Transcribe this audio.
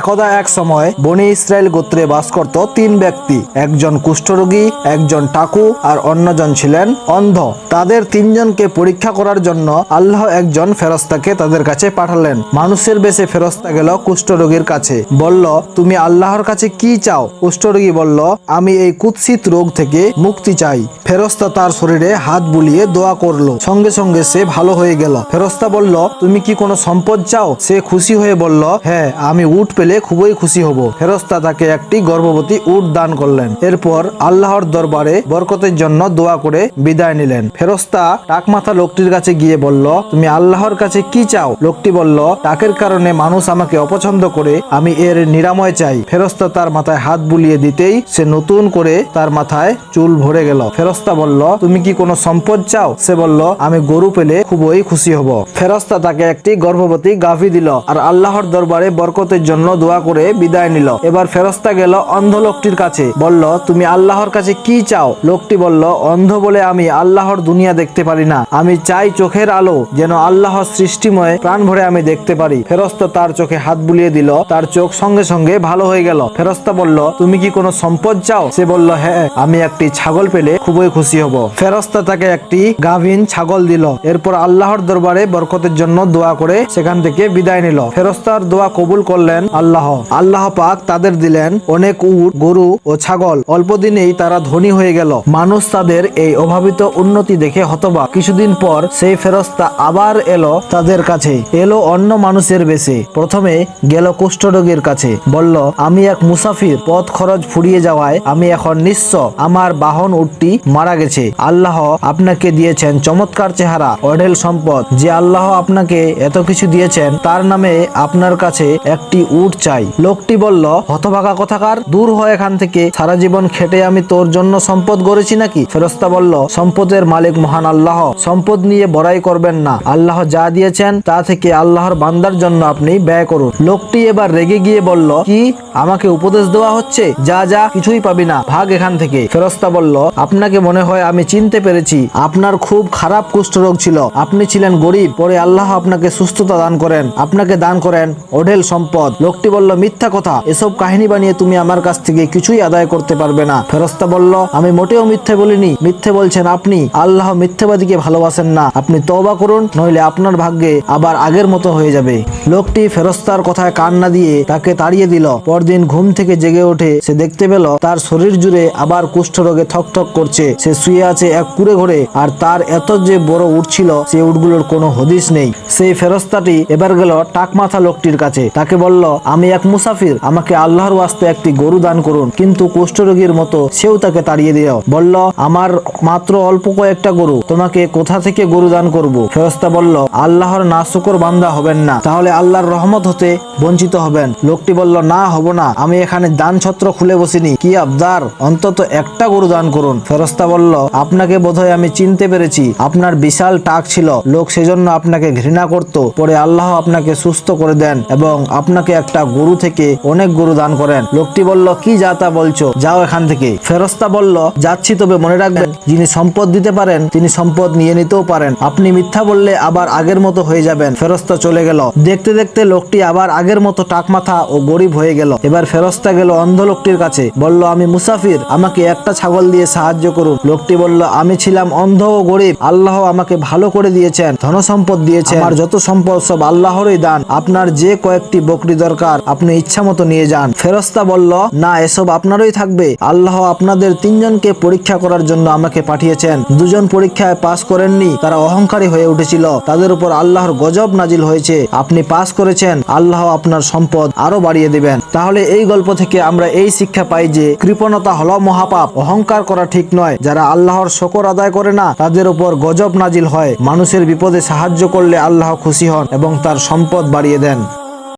একদা এক সময় বনি ইসরায়েল গোত্রে বাস করত তিন ব্যক্তি, একজন কুষ্ঠরোগী, একজন টাকু আর অন্যজন ছিলেন অন্ধ। তাদের তিনজনকে পরীক্ষা করার জন্য আল্লাহ একজন ফেরস্তাকে তাদের কাছে পাঠালেন। মানুষের বেশে ফেরস্তা গেল কুষ্ঠরোগীর কাছে। বলল, তুমি আল্লাহর কাছে কি চাও? কুষ্ঠরোগী বলল, আমি এই কুৎসিত রোগ থেকে মুক্তি চাই। ফেরস্তা তার শরীরে হাত বুলিয়ে দোয়া করল। সঙ্গে সঙ্গে সে ভালো হয়ে গেল। ফেরস্তা বলল, তুমি কি কোনো সম্পদ চাও? সে খুশি হয়ে বলল হ্যাঁ আমি উট পেলে খুবই খুশি হব। ফেরস্তা তাকে একটি গর্ভবতী উট দান করলেন। এরপর আল্লাহর দরবারে বরকতের জন্য দোয়া করে বিদায় নিলেন। ফেরস্তা টাকমাথা লোকটির কাছে গিয়ে বলল, তুমি আল্লাহর কাছে কি চাও? লোকটি বলল টাকের কারণে মানুষ আমাকে অপছন্দ করে, আমি এর নিরাময় চাই। ফেরস্তা তার মাথায় হাত বুলিয়ে দিতেই সে নতুন করে তার মাথায় চুল ভরে গেল। ফেরস্তা বলল, তুমি কি কোনো সম্পদ চাও? সে বলল, আমি গরু পেলে খুবই খুশি হব। ফেরস্তা তাকে একটি গর্ভবতী গাভী দিল আর আল্লাহর দরবারে বরকতের জন্য দোয়া করে বিদায় নিল। এবার ফেরস্তা গেল অন্ধ লোকটির কাছে। বলল, তুমি আল্লাহর কাছে কি চাও? লোকটি বলল, অন্ধ বলে আমি আল্লাহর দুনিয়া দেখতে পারি না। আমি চাই চোখের আলো, যেন আল্লাহর সৃষ্টিময় প্রাণ ভরে আমি দেখতে পারি। ফেরস্তা তার চোখে হাত বুলিয়ে দিল। তার চোখ সঙ্গে সঙ্গে ভালো হয়ে গেল। ফেরস্তা বলল, তুমি কি কোনো সম্পদ চাও? সে বলল হ্যাঁ আমি একটি ছাগল পেলে খুবই খুশি হব। ফেরস্তা তাকে একটি গাভীন ছাগল দিল। এরপর আল্লাহর দরবারে বরকতের জন্য দোয়া করে সেখান থেকে বিদায় নিল। ফেরস্তার দোয়া কবুল করলেন আল্লাহ। আল্লাহ পাক তাদের দিলেন অনেক উট, গরু ও ছাগল। অল্প দিনেই তারা ধনী হয়ে গেল। মানুষ তাদের এই অভাবিত উন্নতি দেখে হতবাক। কিছুদিন পর সেই ফেরস্তা আবার এলো তাদের কাছে। এলো অন্য মানুষের বেশে। প্রথমে গেল কুষ্ঠরোগীর কাছে। বলল, আমি এক মুসাফির। পথ খরচ ফুরিয়ে যাওয়ায় আমি এখন নিঃস্ব। আমার বাহন উটটি মারা গেছে। আল্লাহ আপনাকে দিয়েছেন চমৎকার চেহারা, অঢেল সম্পদ। যে আল্লাহ আপনাকে এত কিছু দিয়েছেন, তার নামে আপনার কাছে একটি উট চাই। লোকটি বলল, হতভাগা কথাকার, দূর হয় এখান থেকে। সারা জীবন খেটে আমি তোর জন্য সম্পদ গড়েছি নাকি? ফেরস্তা বলল, সম্পদের মালিক মহান আল্লাহ। সম্পদ নিয়ে বড়াই করবেন না। আল্লাহ যা দিয়েছেন, তা থেকে আল্লাহর বান্দার জন্য আপনি ব্যয় করুন। লোকটি এবার রেগে গিয়ে বলল, কি? আমাকে উপদেশ দেওয়া হচ্ছে, যা যা কিছুই পাবি না। ভাগ এখান থেকে। ফেরস্তা বলল, আপনাকে মনে হয় আমি চিনতে পেরেছি। আপনার খুব খারাপ কুষ্ঠরোগ ছিল। আপনি ছিলেন গরিব। পরে আল্লাহ আপনাকে সুস্থতা দান করেন। আপনাকে দান করেন অঢেল সম্পদ। লোকটি বলল, মিথ্যা কথা। এসব কাহিনী বানিয়ে তুমি আমার কাছ থেকে কিছুই আদায় করতে পারবে না। ফেরস্তা বলল, আমি মোটেও মিথ্যে বলিনি। মিথ্যে বলছেন আপনি। আল্লাহ মিথ্যেবাদীকে ভালোবাসেন না। আপনি তওবা করুন, নইলে আপনার ভাগ্যে আবার আগের মতো হয়ে যাবে। লোকটি ফেরস্তার কথায় কান না দিয়ে তাকে তাড়িয়ে দিল। পরদিন ঘুম থেকে জেগে ওঠে, সে দেখতে পেল তার শরীর জুড়ে আবার কুষ্ঠরোগে থকথক করছে। সে শুয়ে আছে এক কুড়ে ঘরে আর তার এত যে বড় উঠ ছিল, সে উটগুলোর কোনো হদিস নেই। সেই ফেরস্তাটি এবার গেল টাকমাথা লোকটির কাছে। তাকে বলল, আমি এক মুসাফির, আমাকে আল্লাহর ওয়াস্তে একটি গরু দান করুন, কিন্তু কুষ্ঠরোগীর মতো সেও তাকে তাড়িয়ে দিল বলল, আমার মাত্র অল্প কয়েকটা গরু, তোমাকে কোথা থেকে গরু দান করব? ফেরস্তা বলল, আল্লাহর নাশুকর বান্দা হবেন না, তাহলে আল্লাহর রহমত হতে বঞ্চিত হবেন। লোকটি বলল, না, হব না, আমি এখানে দান ছত্র খুলে বসিনি। কি আবদার? অন্তত একটা গরু দান করুন। ফেরস্তা বলল, আপনাকে বোধহয় আমি চিনতে পেরেছি। আপনার বিশাল টাক ছিল। লোক সেজন্য আপনাকে ঘৃণা করত। পরে আল্লাহ আপনাকে সুস্থ করে দেন এবং আপনাকে একটা গরু থেকে অনেক গরু দান করেন। লোকটি বলল, কি যা তা বলছো? যাও এখান থেকে। ফেরস্তা বলল, যাচ্ছি তবে মনে রাখবেন, যিনি সম্পদ দিতে পারেন, তিনি সম্পদ নিয়ে নিতেও পারেন। আপনি মিথ্যা বললে আবার আগের মতো হয়ে যাবেন। ফেরস্তা চলে গেল। দেখতে দেখতে লোকটি আবার আগের মতো টাকমাথা ও গরিব হয়ে গেল। এবার ফেরস্তা গেল অন্ধ লোকটির কাছে। বলল, আমি মুসাফির, আমাকে একটা ছাগল দিয়ে সাহায্য করুন। লোকটি বলল, আমি ছিলাম অন্ধ ও গরিব। আল্লাহ আমাকে ভালো করে দিয়েছেন ধন সম্পদ দিয়েছেন। আর যত সম্পদ, সব আল্লাহরই দান। আপনার যে কয়েকটি বকরি দরকার, আপনি ইচ্ছা মতো নিয়ে যান। ফেরস্তা বলল, না, এসব আপনারই থাকবে। আল্লাহ আপনাদের তিনজনকে পরীক্ষা করার জন্য আমাকে পাঠিয়েছেন। দুজন পরীক্ষায় পাস করেননি, তারা অহংকারী হয়ে উঠেছিল। তাদের উপর আল্লাহর গজব নাজিল হয়েছে। আপনি পাস করেছেন, আল্লাহ আপনার সম্পদ আরও বাড়িয়ে দিবেন। তাহলে এই গল্প থেকে আমরা এই শিক্ষা পাই যে কৃপণতা হলো মহাপাপ, অহংকার করা ঠিক নয়। যারা আল্লাহর শকর আদায় করে না, তাদের উপর গজব নাজিল হয়। মানুষের বিপদে সাহায্য করলে আল্লাহ খুশি হন এবং তার সম্পদ বাড়িয়ে দেন।